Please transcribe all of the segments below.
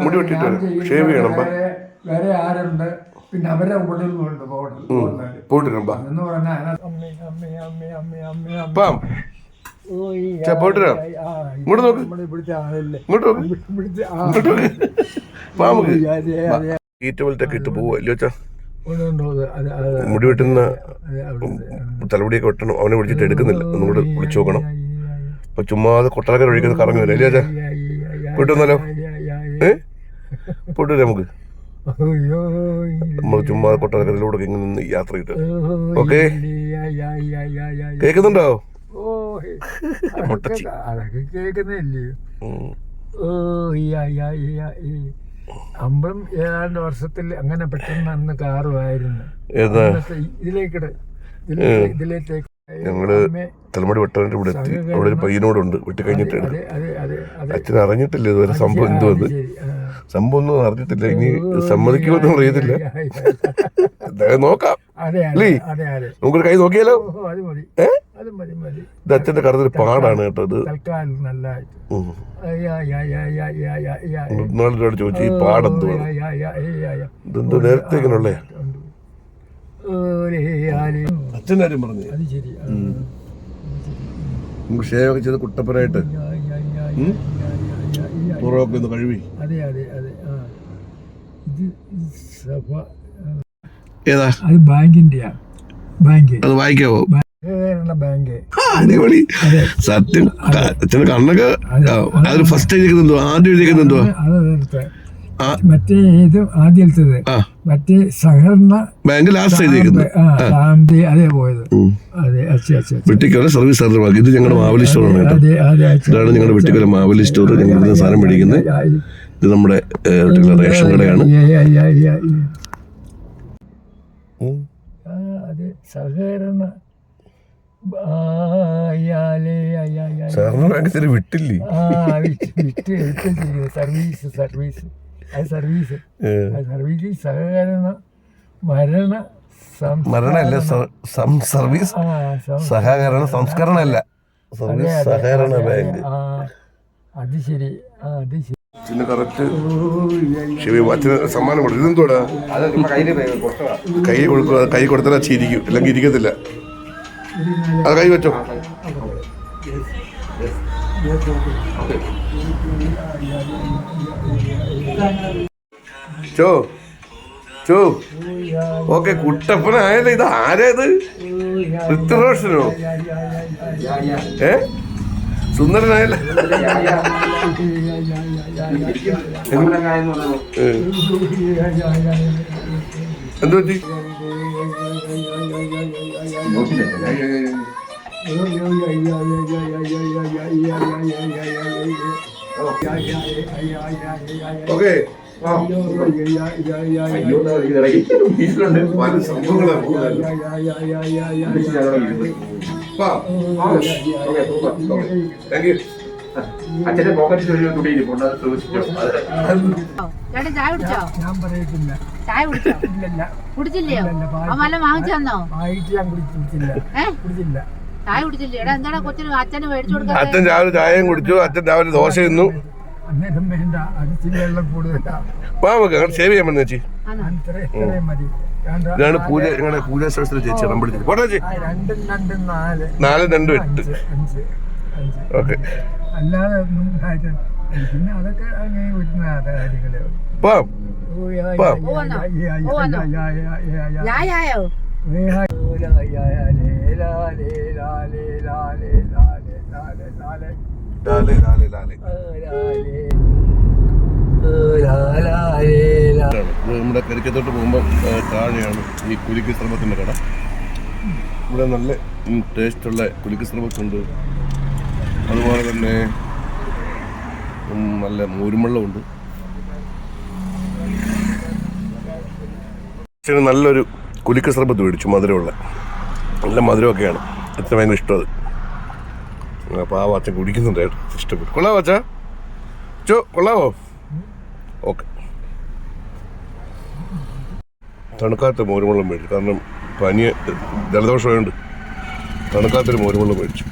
മുടി വെട്ടിട്ട് ഷേവ് ചെയ്യണം വേറെ ആരുണ്ട്? പിന്നെ അവരെ ഉള്ളിൽ എന്ന് പറഞ്ഞാൽ ഇങ്ങോട്ട് നോക്ക്. ഇങ്ങോട്ട് ഇട്ട് പോവാ ഇല്ലോ അത്, മുടി വെട്ടുന്ന. തലമുടിയൊക്കെ വെട്ടണം. അവനെ വിളിച്ചിട്ട് എടുക്കുന്നില്ല. ഒന്നും കൂടെ വിളിച്ചു നോക്കണം. അപ്പൊ ചുമ്മാതെ കൊട്ടാരക്കാർ ഒഴിക്കുന്നത് കറങ്ങുന്നില്ല ഇല്ലേ ചാ ആ, പോയിട്ട് നമുക്ക്? നമ്മൾ ചുമ്മാ കൊട്ടാരക്കരയിലൂടെ ഇങ്ങനെ നിന്ന് യാത്ര ചെയ്ത് ഓക്കെ. കേൾക്കുന്നുണ്ടോ അതൊക്കെ കേൾക്കുന്നില്ലേ അമ്പളം ഏതാണ്ട് വർഷത്തിൽ അങ്ങനെ പെട്ടെന്ന് അന്ന് കാറുമായിരുന്നു. ഇതിലേക്കിടെ. ഇതിലേക്ക് ഇതിലേക്ക് ഞങ്ങൾ തലമുടി വെട്ടാനായിട്ട് ഇവിടെ എത്തി. അവിടെ ഒരു പയ്യനോടുണ്ട് വെട്ടി കഴിഞ്ഞിട്ട് എടുക്കും അതെ അതെ അതെ അതെ. അച്ഛൻ അറിഞ്ഞിട്ടില്ല ഇതുവരെ സംഭവം എന്തു വന്ന് ശരി, സംഭവം ഒന്നും അറിഞ്ഞിട്ടില്ല. ഇനി സമ്മതിക്കുമെന്നും അറിയത്തില്ല. നോക്കാം. അല്ലേ നമുക്കൊരു കൈ നോക്കിയാലോ? ഇത് അച്ഛന്റെ കറുത്തൊരു പാടാണ് കേട്ടോ ഇത്. ചോദിച്ചു ഈ പാടെന്തുവാണ്. ഇതെന്തോ നേരത്തെ ഇങ്ങനെയുള്ളേ കാര്യം പറഞ്ഞു അത് ശരി. ആ. നമുക്ക് ഷേവൊക്കെ ചെയ്ത് കുട്ടപ്പനായിട്ട്. പുറമൊക്കെ ഒന്ന് കഴുകി. അതെ അതെ അതെ. ആ. ഇത് സഭ ആ. ഏതാ? അത് ബാങ്കിന്റെയാ. ബാങ്ക്. അത് വായിക്കാവോ? സഹകരണ ബാങ്ക്. അടിപൊളി. സത്യം. കണ്ണൊക്കെ ഫസ്റ്റ് എഴുതിക്കുന്നുണ്ടോ ആദ്യം എഴുതിക്കുന്നുണ്ടോ അതെ. മറ്റേ ഏത് ആദ്യത്തത് മറ്റേ സഹകരണ ബാങ്ക് ലാസ്റ്റ് അതെ പോയത് അതെ. വെട്ടിക്കോല സർവീസ് സെന്റർ ഇത് ഞങ്ങളുടെ മാവലി സ്റ്റോറാണ് കേട്ടോ ഇതാണ് ഞങ്ങളുടെ വെട്ടിക്കോല മാവലി സ്റ്റോർ ഞങ്ങൾ സാധനം മേടിക്കുന്നത് ഇത് നമ്മുടെ റേഷൻ കടയാണ് അത് സഹകരണ. ബാങ്ക് വിട്ടില്ലേ. സർവീസ് സർവീസ് അത് സർവീസ് ഏ, അത് സർവീസ് സഹകരണ മരണ സം- മരണമല്ല സർവീസ് സഹകരണ സംസ്കരണ അല്ല സർവീസ് അതെ, സഹകരണ ബാങ്ക് അത് ശരി ആ അത് ശരി അച്ഛന് കറക്റ്റ് ഇയ്യ. അച്ഛന് സമ്മാനം കൊടുക്കും ഇതെന്തോടാ. കൈ കൊടുക്കുക കൈ കൊടുത്താൽ ചിരിക്കും അല്ലെങ്കിൽ ഇരിക്കത്തില്ല അത് കൈ വെച്ചോ ചോ ചോ ഓക്കെ കുട്ടപ്പനായല്ലോ ഇത് ആരേത് ഋത്രോഷനോ ഏ സുന്ദരനായല്ലോ. എന്ത് പറ്റി ഓക്കെ അയ്യോ, ദാ ഇത് ഇറങ്ങി. വീട്ടിലുണ്ട്. പല സംഭവങ്ങളാ പോകുന്നത് വീട്ടിൽ അതോടെ ഇരിക്കുന്നു. ഓക്കേ, അച്ഛന്റെ പോക്കറ്റിൽ ഒരു തുണി ഇരിപ്പുണ്ട് അത് സൂക്ഷിച്ചോ? ചായ കുടിച്ചോ? ഞാൻ പറയത്തില്ല. ചായ കുടിച്ചോ? ഇല്ലല്ല. കുടിച്ചില്ലയോ? അവൻ വല്ല വാങ്ങിച്ചു തന്നോ? ആയിട്ട് ഞാൻ കുടിച്ചില്ല. ചായ കുടിച്ചില്ലേ എടാ എന്താണ് കൊച്ചിന് അച്ഛന് മേടിച്ചു കൊടുക്കാതെ അച്ഛൻ രാവിലെ ചായയും കുടിച്ചു അച്ഛൻ രാവിലെ ദോശ തിന്നു അന്നേരം വേണ്ട കൂടുതലാ വാ നമുക്ക് സേവ് ചെയ്യാൻ പറ്റുന്ന ചേച്ചി. ഇതാണ് പൂജ ഞങ്ങളുടെ പൂജാ സ്ഥലത്തിലെ ചേച്ചി നമ്പടിച്ചത് പോട്ടെ ചേച്ചി ആ, രണ്ടും രണ്ടും നാല് നാല് രണ്ടും എട്ട് അഞ്ച് ഓക്കെ അല്ലാതെ ഒന്നും കാര്യം പിന്നെ അതൊക്കെ അങ്ങനെ കാര്യങ്ങളെ നമ്മുടെ കരിക്കത്തോട്ട് പോകുമ്പോൾ താഴെയാണ് ഈ കുലുക്കി ശ്രമത്തിന്റെ കട. ഇവിടെ നല്ല ടേസ്റ്റുള്ള കുലുക്കി ശ്രമത്തുണ്ട് അതുപോലെ തന്നെ നല്ല മോരുമള്ളമുണ്ട് നല്ലൊരു കുലുക്ക് സർബത്ത് മേടിച്ചു മധുരമുള്ള. നല്ല മധുരമൊക്കെയാണ്. അത്ര ഭയങ്കര ഇഷ്ടം അത്. അപ്പോൾ ആ വാച്ച കുടിക്കുന്നുണ്ട് ഇഷ്ടപ്പെട്ടു. കൊള്ളാവോ അച്ഛാ ചോ കൊള്ളാവോ? ഓക്കെ. തണുക്കാത്ത മോരുവെള്ളം മേടിച്ചു. കാരണം പനി ജലദോഷമായതുകൊണ്ട് തണുക്കാത്തൊരു മോരുവെള്ളം മേടിച്ചു.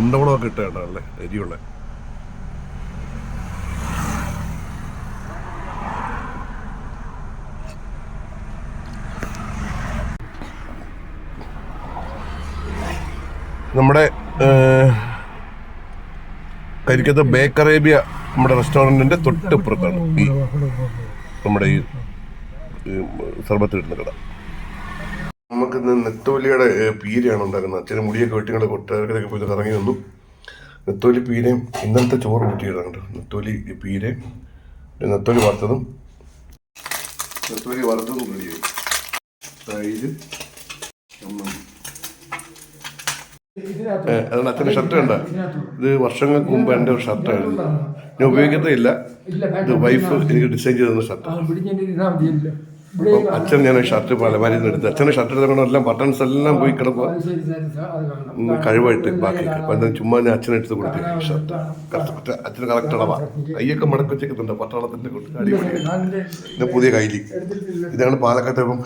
ഉണ്ടവളമൊക്കെ ഇട്ടാണല്ലേ എരിയുള്ള നമ്മുടെ കരിക്കത്ത് ബേക്ക് അറേബ്യ നമ്മുടെ റെസ്റ്റോറന്റിന്റെ തൊട്ടിപ്പുറത്താണ് ഈ നമ്മുടെ ഈ സർബത്ത് കിട്ടുന്ന കട. നമുക്കിന്ന് നെത്തോലിയുടെ പീരിയാണ് ഉണ്ടാക്കുന്നത്. അച്ഛന് മുടിയൊക്കെ വെട്ടിങ്ങളുടെ കൊട്ടാരത്തിലൊക്കെ പോയി കറങ്ങി വന്നു നെത്തോലി പീരയും ഇന്നലത്തെ ചോറ് കൂട്ടിയിടുന്നുണ്ട് നെത്തോലി പീരയും നെത്തോലി വറുത്തതും നെത്തോലി വറുത്തതും റെഡിയായി തൈര് ചമ്മന്തി അതാണ് അച്ഛന്റെ ഷർട്ട് കണ്ട? ഇത് വർഷങ്ങൾക്ക് മുമ്പ് എന്റെ ഒരു ഷർട്ടായിരുന്നു ഞാൻ ഉപയോഗിക്കത്തേ ഇല്ല ഇത് വൈഫ് എനിക്ക് ഡിസൈൻ ചെയ്തു തന്ന ഷർട്ട്. പിടിഞ്ഞിരുന്നാ മതിയല്ലോ ഇവിടെ അപ്പം അച്ഛൻ ഞാൻ ഷർട്ട് പലമാരിൽ നിന്ന് എടുത്ത് അച്ഛന്റെ ഷർട്ട് എടുത്തുകൊണ്ട് എല്ലാം ബട്ടൺസ് എല്ലാം പോയി കിടക്കുക. കഴിവായിട്ട് ബാക്കി. അപ്പം എന്താ ചുമ്മാ ഞാൻ അച്ഛനെ എടുത്ത് കൊടുത്തു. ഷർട്ട്. കറക്റ്റ് അച്ഛന് കറക്റ്റ് അളവാ. കൈയൊക്കെ മടക്കി വെച്ചേക്കുന്നുണ്ട്. പട്ടാളത്തിന്റെ അടിപൊളി. ഇത് പുതിയ കൈലി ഇതാണ് പാലക്കാട്ട് ഇപ്പം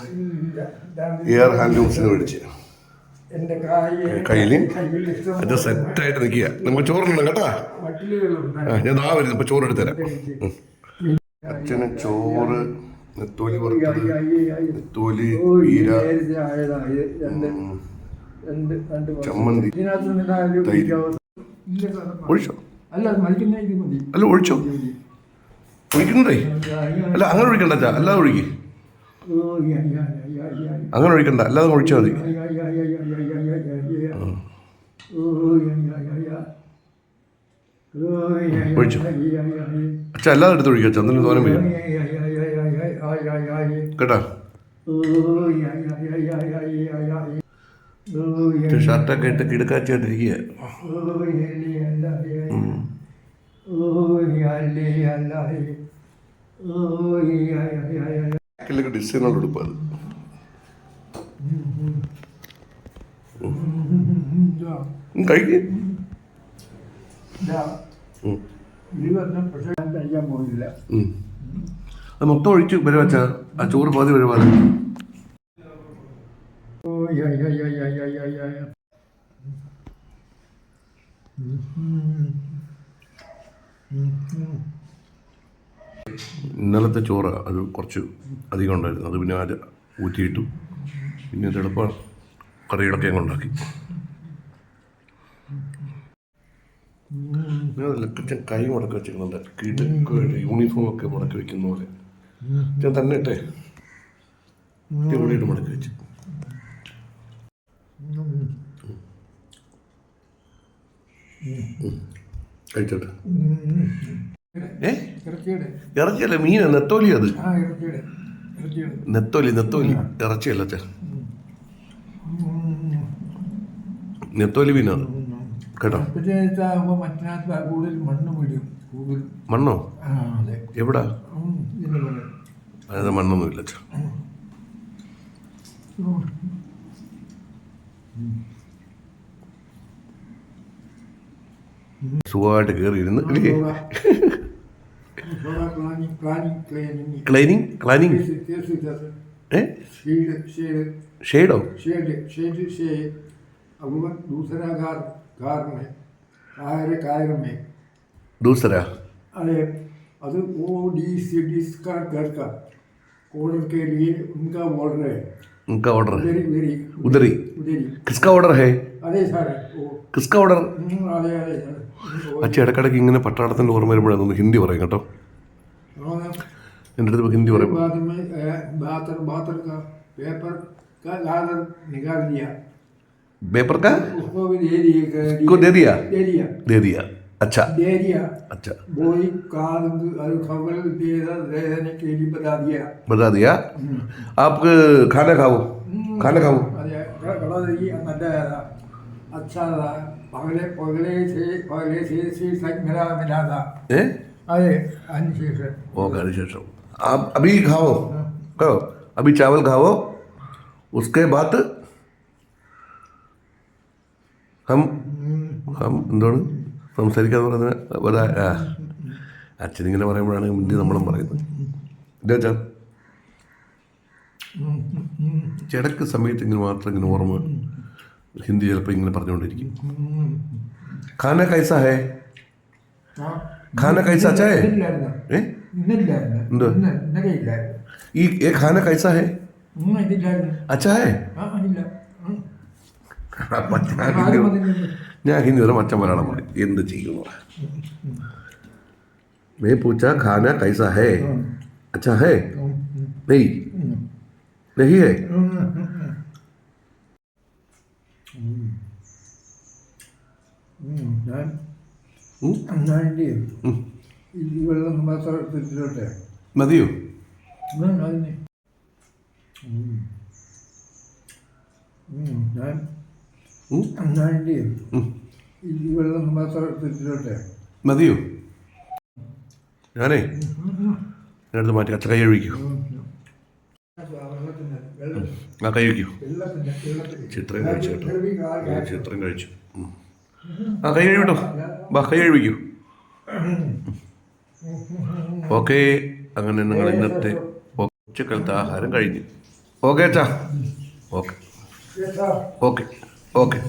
എയർ ഹാൻഡ് ലൂംസിന് എന്റെ എന്റെ കയ്യിൽ അത് സെറ്റായിട്ട് നിൽക്കുക. നമുക്ക് ചോറുണ്ടോ കേട്ടാ. ഞാൻ ദാ വരുന്നു. ഇപ്പൊ ചോറ് എടുത്തരാം അച്ഛന് ചോറ് നെത്തോലി നെത്തോലി പീര. ചമ്മന്തി. തൈര്. ഒഴിച്ചോ? അല്ല ഒഴിച്ചോ? ഒഴിക്കണ്ടേ? അല്ല അങ്ങനെ ഒഴിക്കണ്ട അല്ലാതെ ഒഴിക്കും. അങ്ങനെ ഒഴിക്കണ്ട അല്ലാതെ ഒഴിച്ചാൽ മതി. ഒഴിച്ചു? അച്ഛാ അല്ലാതെ എടുത്ത് ഒഴിക്കുക ചന്ദ്രന് തോരം വരും കേട്ടാ? ഷർട്ടൊക്കെ ഇട്ട് കിടക്കാച്ചിരിക്കുക ഡിസൈനോട് ഉടുപ്പാണ് കഴിക്ക്. കഴിക്കാൻ മൊത്തം ഒഴിച്ചു വരുവാച്ച ആ ചോറ് പാതി വരുവാണ് ഇന്നലത്തെ ചോറ് അത് കുറച്ച് അധികം ഉണ്ടായിരുന്നു. അത് പിന്നെ ആര് ഊറ്റിയിട്ടു. പിന്നെ അത് എളുപ്പം കറികളൊക്കെ അങ്ങ് ഉണ്ടാക്കി. ലക്കച്ചൻ കൈ മുടക്കി വെച്ചിരുന്നുണ്ട് കീട്ട് യൂണിഫോം ഒക്കെ മുടക്കി വെക്കുന്ന പോലെ. ഞാൻ തന്നെ ഇട്ടെ. അടിപൊളിയായിട്ട് മുടക്കി വെച്ചു. കഴിച്ചോട്ടെ. ഏ? ഇറച്ചിയല്ല മീൻ നെത്തോലി അത്. നെത്തോലി നെത്തോലി. ഇറച്ചിയല്ല നെത്തോലി മീനാണ് കേട്ടോ. മണ്ണോ എവിടാ? അതായത് മണ്ണൊന്നും ഇല്ല സുഖമായിട്ട് കയറിയിരുന്ന് ക്ലൈനിങ് ക്ലൈനിങ് ഏ? ഷെയ്ഡോ ഷെയ്ഡ് ഷെയ്ഡ് ദൂസരാകാർ. कार में कायर कायर में दूसरा अरे अरे ओ डी सी डी का का ऑर्डर के लिए उनका ऑर्डर है उनका ऑर्डर है उधरी उधरी उधरी उधरी किसका ऑर्डर है അതെ ഓർഡർ? അതെ അതെ അച്ഛൻ ഇടക്കിടക്ക് ഇങ്ങനെ പട്ടാളത്തിന്റെ ഓർമ്മ വരുമ്പോഴാണ് ഹിന്ദി പറയും കേട്ടോ. എന്റെ അടുത്ത് ഹിന്ദി പറയും. പേപ്പർ നികാൽ पेपर का? उसको भी दे दिए उसको दे दिया? दे दिया। दे दिया। अच्छा। दे दिया। अच्छा। वही काल खबर दे देने के लिए बता दिया। बता दिया? आप खाना खाओ? खाना खाओ? अच्छा था। पगले पगले से पगले से से सच मिला मिला था। ए? अरे अंशी से ओके अधिशेषम आप अभी खाओ। खाओ अभी चावल खाओ। उसके बाद ഹം. ഹം. എന്താണ്? സംസാരിക്കാന്ന് പറയുന്നത് ഒരാ അച്ഛനിങ്ങനെ പറയുമ്പോഴാണ് മുന്നേ നമ്മളും പറയുന്നത്. എന്താ അച്ഛൻ ചിടക്ക് സമയത്ത് ഇങ്ങനെ മാത്രം ഇങ്ങനെ ഓർമ്മ ഹിന്ദി ചിലപ്പോൾ ഇങ്ങനെ പറഞ്ഞുകൊണ്ടിരിക്കും. ഖാന കൈസ ഹേ? ഖാന കൈസ അച്ഛാ എന്തോ ഈ ഖാന കൈസ ഹേ? അച്ഛാ ഹേ? ഞാൻ ഹിന്ദി ഞാൻ ഹിന്ദി വരെ മറ്റേ മലയാളം പറയും. എന്ത് ചെയ്യുന്നു മേ പൂച്ച ഖാന കൈസ ഹേ? അച്ഛാ ഹേ? നെയ്? നെഹി ഹേ? മതിയോ? ഞാൻ ഈ വെള്ളം മാത്രം മതിയോ? ഞാനേ ഞാനത് മാറ്റി അത്ര കൈ ഒഴിക്കൂ. ആ കൈ ഒഴിക്കൂ. ചിത്രം കഴിച്ചു കേട്ടോ. ചിത്രം കഴിച്ചു. ആ കൈ കഴിവിട്ടോ ബാ കൈ കഴിവിക്കൂ ഓക്കെ അങ്ങനെ നിങ്ങൾ ഇന്നത്തെ ഉച്ചക്കാലത്തെ ആഹാരം കഴിഞ്ഞു. ഓക്കെ ചാ ഓക്കെ. ഓക്കെ. ഓക്കെ